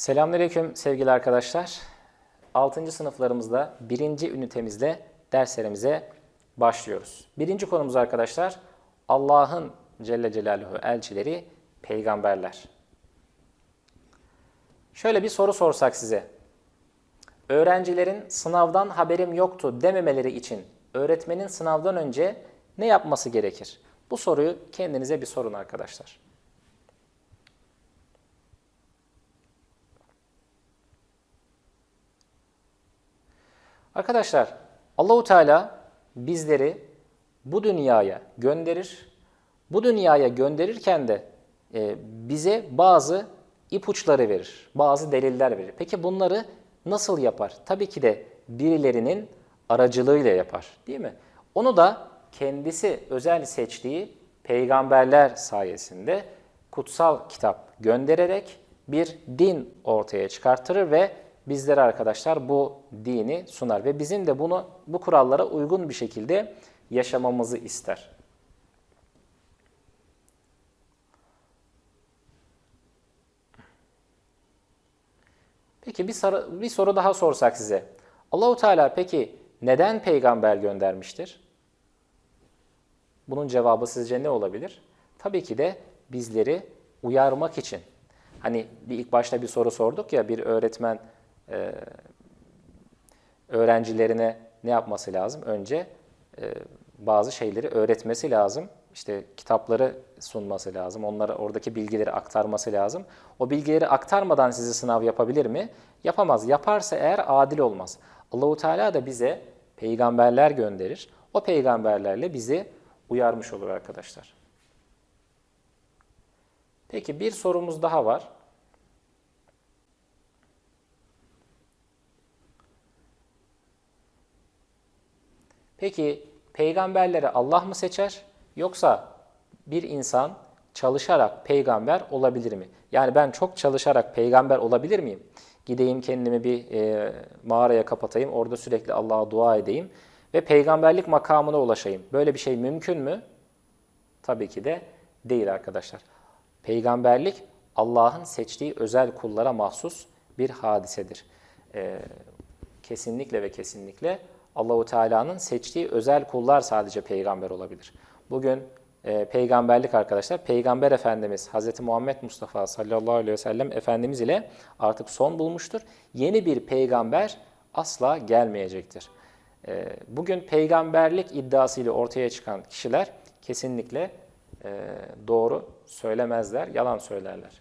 Selamünaleyküm sevgili arkadaşlar. 6. sınıflarımızda birinci ünitemizle derslerimize başlıyoruz. Birinci konumuz arkadaşlar Allah'ın Celle Celaluhu elçileri, peygamberler. Şöyle bir soru sorsak size. Öğrencilerin sınavdan haberim yoktu dememeleri için öğretmenin sınavdan önce ne yapması gerekir? Bu soruyu kendinize bir sorun arkadaşlar. Arkadaşlar Allahu Teala bizleri bu dünyaya gönderir. Bu dünyaya gönderirken de e, bize bazı ipuçları verir, bazı deliller verir. Peki bunları nasıl yapar? Tabii ki de birilerinin aracılığıyla yapar, değil mi? Onu da kendisi özel seçtiği peygamberler sayesinde kutsal kitap göndererek bir din ortaya çıkartırır ve bizlere arkadaşlar bu dini sunar ve bizim de bunu bu kurallara uygun bir şekilde yaşamamızı ister. Peki bir soru, bir soru daha sorsak size. Allahu Teala peki neden peygamber göndermiştir? Bunun cevabı sizce ne olabilir? Tabii ki de bizleri uyarmak için. Hani bir ilk başta bir soru sorduk ya bir öğretmen e, öğrencilerine ne yapması lazım? Önce e, bazı şeyleri öğretmesi lazım. İşte kitapları sunması lazım. Onlara oradaki bilgileri aktarması lazım. O bilgileri aktarmadan sizi sınav yapabilir mi? Yapamaz. Yaparsa eğer adil olmaz. Allahu Teala da bize peygamberler gönderir. O peygamberlerle bizi uyarmış olur arkadaşlar. Peki bir sorumuz daha var. Peki peygamberleri Allah mı seçer yoksa bir insan çalışarak peygamber olabilir mi? Yani ben çok çalışarak peygamber olabilir miyim? Gideyim kendimi bir e, mağaraya kapatayım, orada sürekli Allah'a dua edeyim ve peygamberlik makamına ulaşayım. Böyle bir şey mümkün mü? Tabii ki de değil arkadaşlar. Peygamberlik Allah'ın seçtiği özel kullara mahsus bir hadisedir. E, kesinlikle ve kesinlikle Allahu Teala'nın seçtiği özel kullar sadece peygamber olabilir. Bugün e, peygamberlik arkadaşlar, Peygamber Efendimiz Hz. Muhammed Mustafa sallallahu aleyhi ve sellem Efendimiz ile artık son bulmuştur. Yeni bir peygamber asla gelmeyecektir. E, bugün peygamberlik iddiasıyla ortaya çıkan kişiler kesinlikle e, doğru söylemezler, yalan söylerler.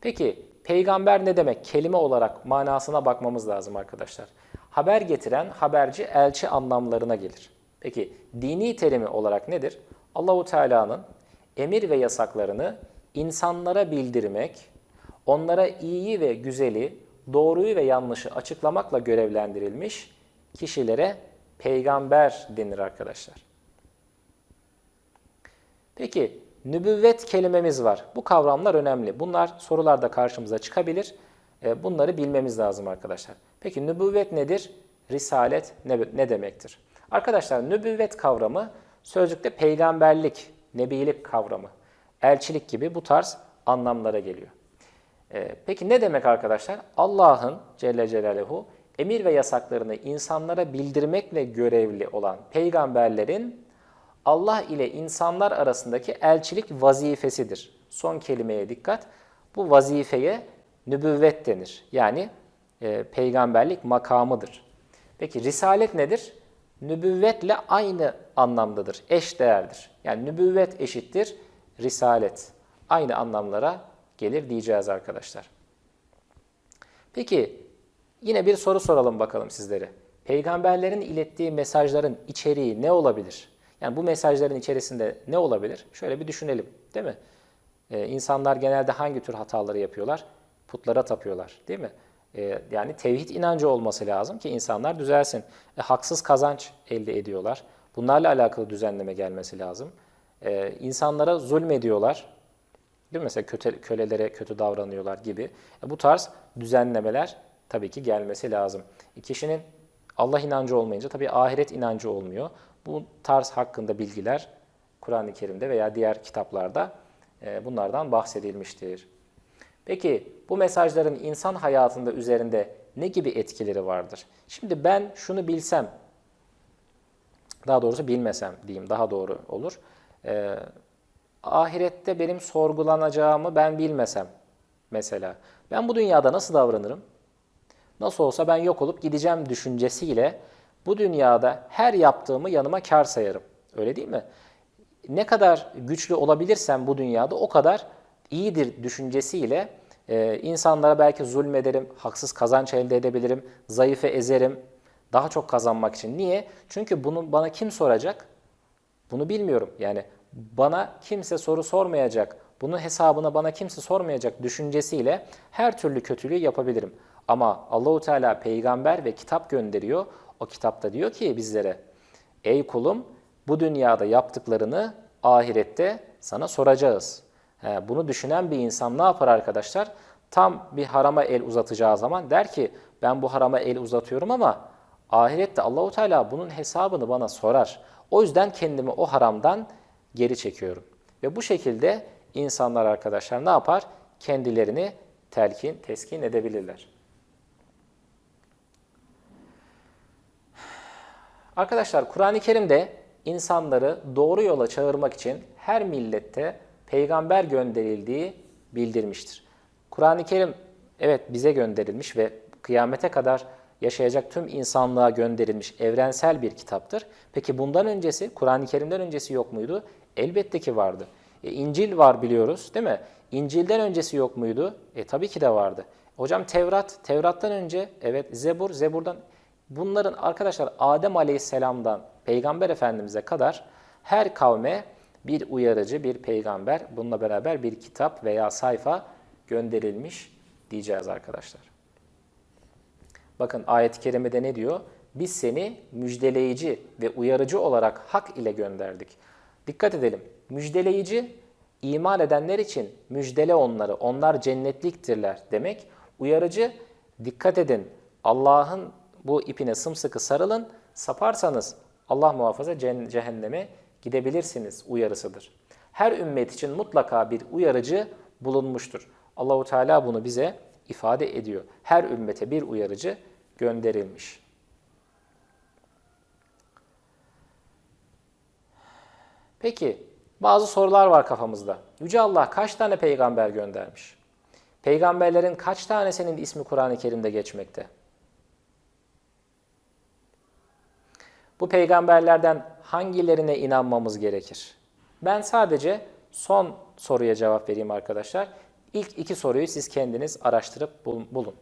Peki peygamber ne demek? Kelime olarak manasına bakmamız lazım arkadaşlar haber getiren haberci, elçi anlamlarına gelir. Peki dini terimi olarak nedir? Allahu Teala'nın emir ve yasaklarını insanlara bildirmek, onlara iyiyi ve güzeli, doğruyu ve yanlışı açıklamakla görevlendirilmiş kişilere peygamber denir arkadaşlar. Peki nübüvvet kelimemiz var. Bu kavramlar önemli. Bunlar sorularda karşımıza çıkabilir. E, bunları bilmemiz lazım arkadaşlar. Peki nübüvvet nedir? Risalet ne, demektir? Arkadaşlar nübüvvet kavramı sözlükte peygamberlik, nebilik kavramı, elçilik gibi bu tarz anlamlara geliyor. Ee, peki ne demek arkadaşlar? Allah'ın Celle Celaluhu emir ve yasaklarını insanlara bildirmekle görevli olan peygamberlerin Allah ile insanlar arasındaki elçilik vazifesidir. Son kelimeye dikkat. Bu vazifeye nübüvvet denir. Yani e, peygamberlik makamıdır. Peki risalet nedir? Nübüvvetle aynı anlamdadır, eş değerdir. Yani nübüvvet eşittir risalet. Aynı anlamlara gelir diyeceğiz arkadaşlar. Peki yine bir soru soralım bakalım sizlere. Peygamberlerin ilettiği mesajların içeriği ne olabilir? Yani bu mesajların içerisinde ne olabilir? Şöyle bir düşünelim değil mi? Ee, insanlar genelde hangi tür hataları yapıyorlar? Putlara tapıyorlar değil mi? E, yani tevhid inancı olması lazım ki insanlar düzelsin. E, haksız kazanç elde ediyorlar. Bunlarla alakalı düzenleme gelmesi lazım. E, insanlara zulmediyorlar. Değil mi? Mesela köte, kölelere kötü davranıyorlar gibi. E, bu tarz düzenlemeler tabii ki gelmesi lazım. E, kişinin Allah inancı olmayınca tabii ahiret inancı olmuyor. Bu tarz hakkında bilgiler Kur'an-ı Kerim'de veya diğer kitaplarda e, bunlardan bahsedilmiştir. Peki bu mesajların insan hayatında üzerinde ne gibi etkileri vardır? Şimdi ben şunu bilsem, daha doğrusu bilmesem diyeyim daha doğru olur. Ee, ahirette benim sorgulanacağımı ben bilmesem mesela. Ben bu dünyada nasıl davranırım? Nasıl olsa ben yok olup gideceğim düşüncesiyle bu dünyada her yaptığımı yanıma kar sayarım. Öyle değil mi? Ne kadar güçlü olabilirsem bu dünyada o kadar iyidir düşüncesiyle e, insanlara belki zulmederim, haksız kazanç elde edebilirim, zayıfı ezerim daha çok kazanmak için. Niye? Çünkü bunu bana kim soracak? Bunu bilmiyorum. Yani bana kimse soru sormayacak, bunun hesabını bana kimse sormayacak düşüncesiyle her türlü kötülüğü yapabilirim. Ama Allahu Teala peygamber ve kitap gönderiyor. O kitapta diyor ki bizlere, ey kulum bu dünyada yaptıklarını ahirette sana soracağız. He, bunu düşünen bir insan ne yapar arkadaşlar? Tam bir harama el uzatacağı zaman der ki ben bu harama el uzatıyorum ama ahirette Allahu Teala bunun hesabını bana sorar. O yüzden kendimi o haramdan geri çekiyorum. Ve bu şekilde insanlar arkadaşlar ne yapar? Kendilerini telkin, teskin edebilirler. Arkadaşlar Kur'an-ı Kerim'de insanları doğru yola çağırmak için her millette peygamber gönderildiği bildirmiştir. Kur'an-ı Kerim evet bize gönderilmiş ve kıyamete kadar yaşayacak tüm insanlığa gönderilmiş evrensel bir kitaptır. Peki bundan öncesi, Kur'an-ı Kerim'den öncesi yok muydu? Elbette ki vardı. E, İncil var biliyoruz değil mi? İncil'den öncesi yok muydu? E tabii ki de vardı. Hocam Tevrat, Tevrat'tan önce evet Zebur, Zebur'dan bunların arkadaşlar Adem Aleyhisselam'dan Peygamber Efendimiz'e kadar her kavme bir uyarıcı, bir peygamber, bununla beraber bir kitap veya sayfa gönderilmiş diyeceğiz arkadaşlar. Bakın ayet-i kerimede ne diyor? Biz seni müjdeleyici ve uyarıcı olarak hak ile gönderdik. Dikkat edelim. Müjdeleyici iman edenler için müjdele onları. Onlar cennetliktirler demek. Uyarıcı dikkat edin. Allah'ın bu ipine sımsıkı sarılın. Saparsanız Allah muhafaza cehenneme gidebilirsiniz uyarısıdır. Her ümmet için mutlaka bir uyarıcı bulunmuştur. Allahu Teala bunu bize ifade ediyor. Her ümmete bir uyarıcı gönderilmiş. Peki bazı sorular var kafamızda. Yüce Allah kaç tane peygamber göndermiş? Peygamberlerin kaç tanesinin ismi Kur'an-ı Kerim'de geçmekte? Bu peygamberlerden hangilerine inanmamız gerekir? Ben sadece son soruya cevap vereyim arkadaşlar. İlk iki soruyu siz kendiniz araştırıp bulun.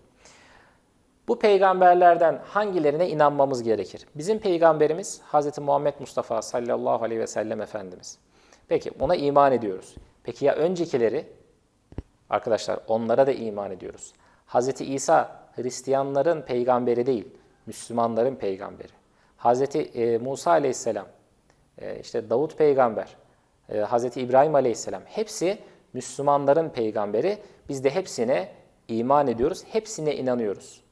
Bu peygamberlerden hangilerine inanmamız gerekir? Bizim peygamberimiz Hz. Muhammed Mustafa sallallahu aleyhi ve sellem Efendimiz. Peki ona iman ediyoruz. Peki ya öncekileri? Arkadaşlar onlara da iman ediyoruz. Hz. İsa Hristiyanların peygamberi değil, Müslümanların peygamberi. Hz. E, Musa aleyhisselam, işte Davut peygamber, e, Hz. İbrahim aleyhisselam hepsi Müslümanların peygamberi. Biz de hepsine iman ediyoruz, hepsine inanıyoruz.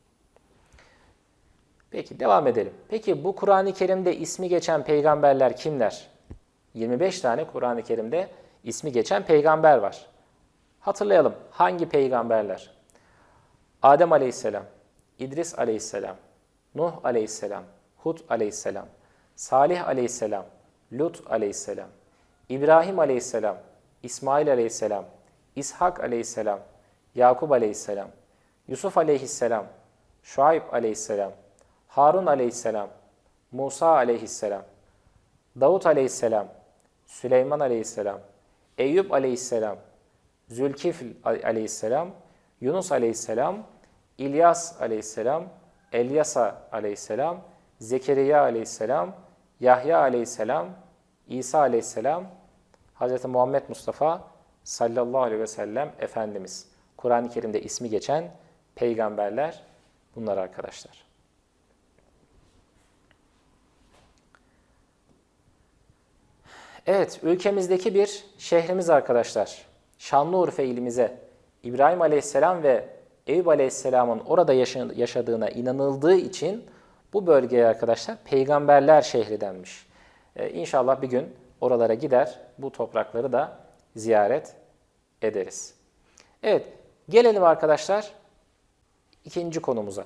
Peki devam edelim. Peki bu Kur'an-ı Kerim'de ismi geçen peygamberler kimler? 25 tane Kur'an-ı Kerim'de ismi geçen peygamber var. Hatırlayalım hangi peygamberler? Adem aleyhisselam, İdris aleyhisselam, Nuh aleyhisselam, Hud aleyhisselam, Salih aleyhisselam, Lut aleyhisselam, İbrahim aleyhisselam, İsmail aleyhisselam, İshak aleyhisselam, Yakup aleyhisselam, Yusuf aleyhisselam, Şuayb aleyhisselam, Harun aleyhisselam, Musa aleyhisselam, Davut aleyhisselam, Süleyman aleyhisselam, Eyüp aleyhisselam, Zülkifl aleyhisselam, Yunus aleyhisselam, İlyas aleyhisselam, Elyasa aleyhisselam, Zekeriya aleyhisselam, Yahya aleyhisselam, İsa aleyhisselam, Hz. Muhammed Mustafa sallallahu aleyhi ve sellem Efendimiz. Kur'an-ı Kerim'de ismi geçen peygamberler bunlar arkadaşlar. Evet, ülkemizdeki bir şehrimiz arkadaşlar. Şanlıurfa ilimize İbrahim Aleyhisselam ve Eyüp Aleyhisselam'ın orada yaşadığına inanıldığı için bu bölgeye arkadaşlar peygamberler şehri denmiş. Ee, inşallah bir gün oralara gider, bu toprakları da ziyaret ederiz. Evet, Gelelim arkadaşlar ikinci konumuza.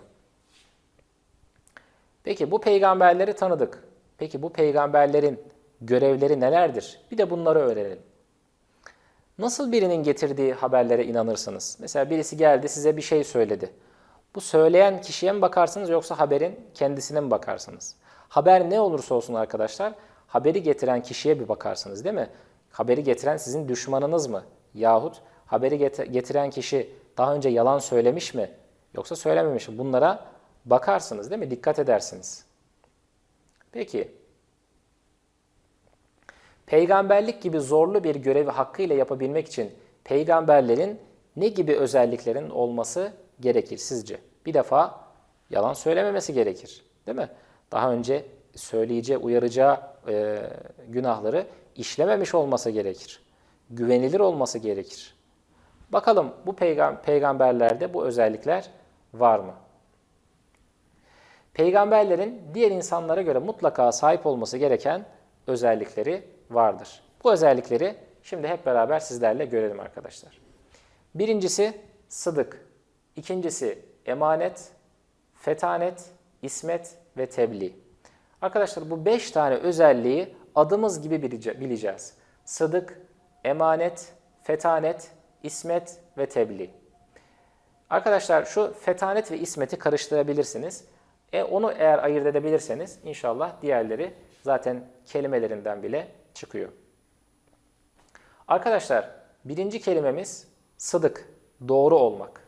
Peki bu peygamberleri tanıdık. Peki bu peygamberlerin görevleri nelerdir? Bir de bunları öğrenelim. Nasıl birinin getirdiği haberlere inanırsınız? Mesela birisi geldi size bir şey söyledi. Bu söyleyen kişiye mi bakarsınız yoksa haberin kendisine mi bakarsınız? Haber ne olursa olsun arkadaşlar, haberi getiren kişiye bir bakarsınız değil mi? Haberi getiren sizin düşmanınız mı? Yahut haberi getiren kişi daha önce yalan söylemiş mi? Yoksa söylememiş mi? Bunlara bakarsınız değil mi? Dikkat edersiniz. Peki, peygamberlik gibi zorlu bir görevi hakkıyla yapabilmek için peygamberlerin ne gibi özelliklerin olması gerekir sizce? Bir defa yalan söylememesi gerekir, değil mi? Daha önce söyleyeceği, uyaracağı e, günahları işlememiş olması gerekir. Güvenilir olması gerekir. Bakalım bu peygam peygamberlerde bu özellikler var mı? Peygamberlerin diğer insanlara göre mutlaka sahip olması gereken özellikleri vardır. Bu özellikleri şimdi hep beraber sizlerle görelim arkadaşlar. Birincisi sıdık, ikincisi emanet, fetanet, ismet ve tebliğ. Arkadaşlar bu beş tane özelliği adımız gibi bileceğiz. Sıdık, emanet, fetanet, ismet ve tebliğ. Arkadaşlar şu fetanet ve ismeti karıştırabilirsiniz. E onu eğer ayırt edebilirseniz inşallah diğerleri zaten kelimelerinden bile çıkıyor. Arkadaşlar birinci kelimemiz sıdık, doğru olmak.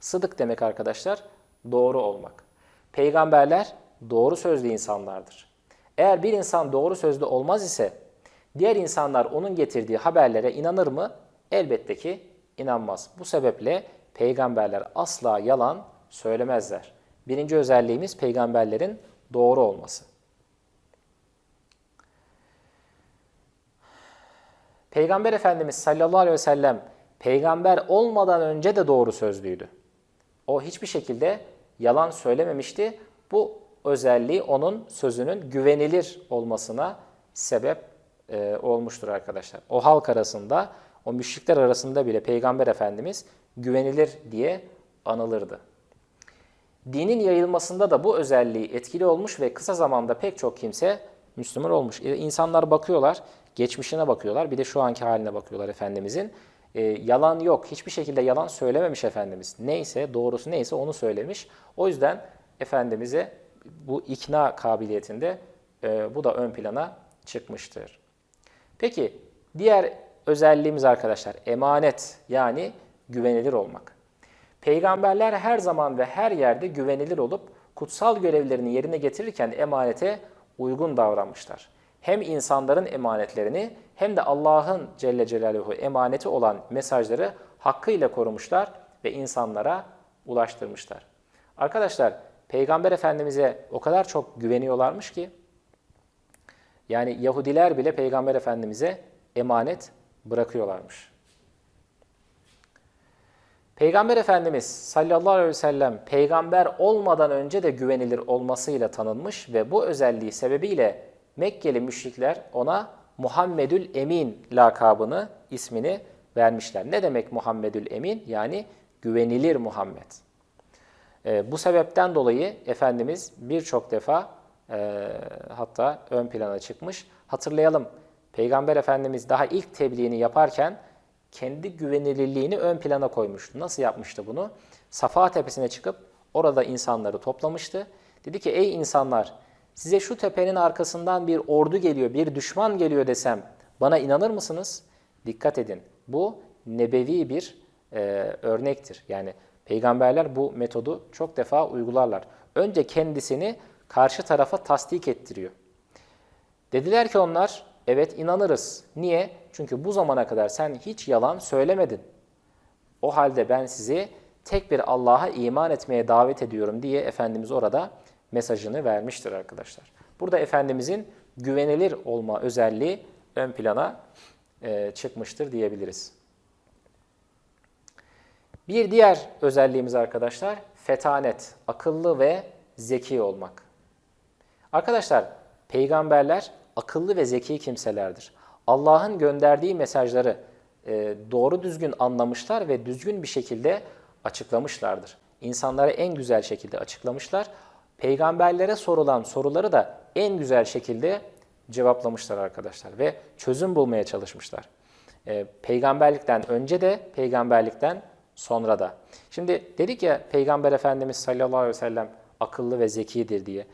Sıdık demek arkadaşlar doğru olmak. Peygamberler doğru sözlü insanlardır. Eğer bir insan doğru sözlü olmaz ise diğer insanlar onun getirdiği haberlere inanır mı? Elbette ki inanmaz. Bu sebeple peygamberler asla yalan söylemezler. Birinci özelliğimiz peygamberlerin doğru olması. Peygamber Efendimiz sallallahu aleyhi ve sellem peygamber olmadan önce de doğru sözlüydü. O hiçbir şekilde yalan söylememişti. Bu özelliği onun sözünün güvenilir olmasına sebep e, olmuştur arkadaşlar. O halk arasında, o müşrikler arasında bile Peygamber Efendimiz güvenilir diye anılırdı. Dinin yayılmasında da bu özelliği etkili olmuş ve kısa zamanda pek çok kimse Müslüman olmuş. E, insanlar bakıyorlar, geçmişine bakıyorlar, bir de şu anki haline bakıyorlar Efendimizin. E, yalan yok, hiçbir şekilde yalan söylememiş Efendimiz. Neyse, doğrusu neyse onu söylemiş. O yüzden Efendimiz'e bu ikna kabiliyetinde e, bu da ön plana çıkmıştır. Peki, diğer özelliğimiz arkadaşlar emanet yani güvenilir olmak. Peygamberler her zaman ve her yerde güvenilir olup kutsal görevlerini yerine getirirken emanete uygun davranmışlar. Hem insanların emanetlerini hem de Allah'ın Celle Celaluhu emaneti olan mesajları hakkıyla korumuşlar ve insanlara ulaştırmışlar. Arkadaşlar Peygamber Efendimiz'e o kadar çok güveniyorlarmış ki yani Yahudiler bile Peygamber Efendimiz'e emanet bırakıyorlarmış. Peygamber Efendimiz sallallahu aleyhi ve sellem peygamber olmadan önce de güvenilir olmasıyla tanınmış ve bu özelliği sebebiyle Mekkeli müşrikler ona Muhammedül Emin lakabını, ismini vermişler. Ne demek Muhammedül Emin? Yani güvenilir Muhammed. E, bu sebepten dolayı Efendimiz birçok defa e, hatta ön plana çıkmış. Hatırlayalım, Peygamber Efendimiz daha ilk tebliğini yaparken kendi güvenilirliğini ön plana koymuştu. Nasıl yapmıştı bunu? Safa tepesine çıkıp orada insanları toplamıştı. Dedi ki ey insanlar size şu tepenin arkasından bir ordu geliyor, bir düşman geliyor desem bana inanır mısınız? Dikkat edin bu nebevi bir e, örnektir. Yani peygamberler bu metodu çok defa uygularlar. Önce kendisini karşı tarafa tasdik ettiriyor. Dediler ki onlar evet inanırız. Niye? Çünkü bu zamana kadar sen hiç yalan söylemedin. O halde ben sizi tek bir Allah'a iman etmeye davet ediyorum diye Efendimiz orada mesajını vermiştir arkadaşlar. Burada Efendimizin güvenilir olma özelliği ön plana e, çıkmıştır diyebiliriz. Bir diğer özelliğimiz arkadaşlar fetanet, akıllı ve zeki olmak. Arkadaşlar peygamberler akıllı ve zeki kimselerdir. Allah'ın gönderdiği mesajları e, doğru düzgün anlamışlar ve düzgün bir şekilde açıklamışlardır. İnsanlara en güzel şekilde açıklamışlar. Peygamberlere sorulan soruları da en güzel şekilde cevaplamışlar arkadaşlar ve çözüm bulmaya çalışmışlar. E, peygamberlikten önce de peygamberlikten sonra da. Şimdi dedik ya Peygamber Efendimiz sallallahu aleyhi ve sellem akıllı ve zekidir diye.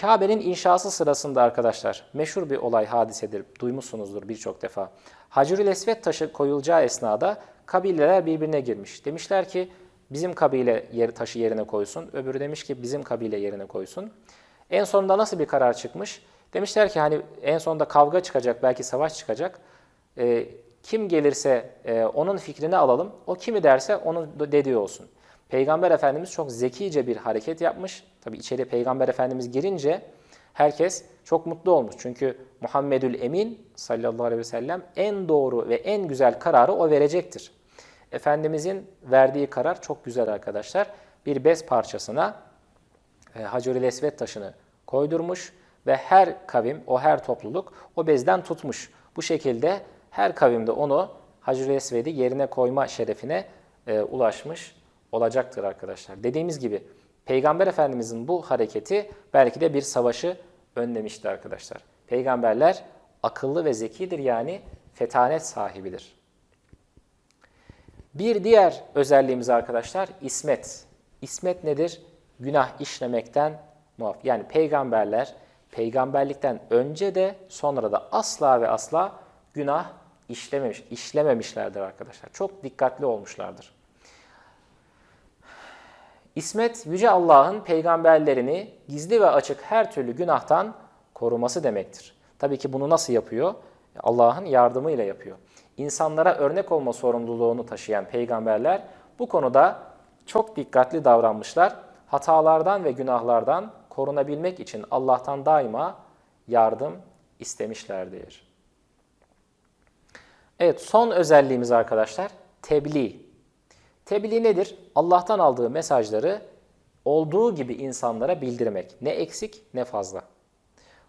Kabe'nin inşası sırasında arkadaşlar meşhur bir olay hadisedir. Duymuşsunuzdur birçok defa. Hacerül Esved taşı koyulacağı esnada kabileler birbirine girmiş. Demişler ki bizim kabile yer, taşı yerine koysun. Öbürü demiş ki bizim kabile yerine koysun. En sonunda nasıl bir karar çıkmış? Demişler ki hani en sonunda kavga çıkacak, belki savaş çıkacak. Ee, kim gelirse e, onun fikrini alalım. O kimi derse onun dediği olsun. Peygamber Efendimiz çok zekice bir hareket yapmış. Tabi içeri Peygamber Efendimiz girince herkes çok mutlu olmuş. Çünkü Muhammedül Emin sallallahu aleyhi ve sellem en doğru ve en güzel kararı o verecektir. Efendimizin verdiği karar çok güzel arkadaşlar. Bir bez parçasına e, Hacer-i Esved taşını koydurmuş ve her kavim, o her topluluk o bezden tutmuş. Bu şekilde her kavimde onu Hacer-i Esved'i yerine koyma şerefine e, ulaşmış olacaktır arkadaşlar. Dediğimiz gibi Peygamber Efendimizin bu hareketi belki de bir savaşı önlemişti arkadaşlar. Peygamberler akıllı ve zekidir yani fetanet sahibidir. Bir diğer özelliğimiz arkadaşlar ismet. İsmet nedir? Günah işlemekten muaf. Yani peygamberler peygamberlikten önce de sonra da asla ve asla günah işlememiş, işlememişlerdir arkadaşlar. Çok dikkatli olmuşlardır. İsmet, Yüce Allah'ın peygamberlerini gizli ve açık her türlü günahtan koruması demektir. Tabii ki bunu nasıl yapıyor? Allah'ın yardımıyla yapıyor. İnsanlara örnek olma sorumluluğunu taşıyan peygamberler bu konuda çok dikkatli davranmışlar. Hatalardan ve günahlardan korunabilmek için Allah'tan daima yardım istemişlerdir. Evet son özelliğimiz arkadaşlar tebliğ. Tebliğ nedir? Allah'tan aldığı mesajları olduğu gibi insanlara bildirmek. Ne eksik ne fazla.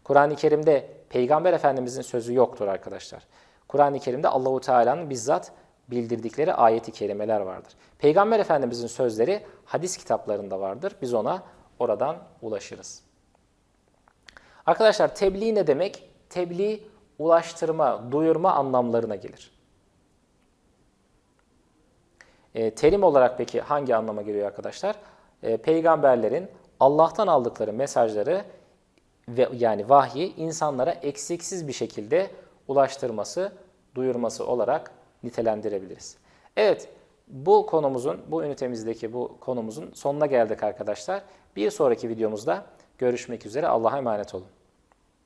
Kur'an-ı Kerim'de Peygamber Efendimizin sözü yoktur arkadaşlar. Kur'an-ı Kerim'de Allahu Teala'nın bizzat bildirdikleri ayeti kerimeler vardır. Peygamber Efendimizin sözleri hadis kitaplarında vardır. Biz ona oradan ulaşırız. Arkadaşlar tebliğ ne demek? Tebliğ ulaştırma, duyurma anlamlarına gelir. E, terim olarak peki hangi anlama geliyor arkadaşlar? E, peygamberlerin Allah'tan aldıkları mesajları ve yani vahyi insanlara eksiksiz bir şekilde ulaştırması, duyurması olarak nitelendirebiliriz. Evet, bu konumuzun, bu ünitemizdeki bu konumuzun sonuna geldik arkadaşlar. Bir sonraki videomuzda görüşmek üzere. Allah'a emanet olun.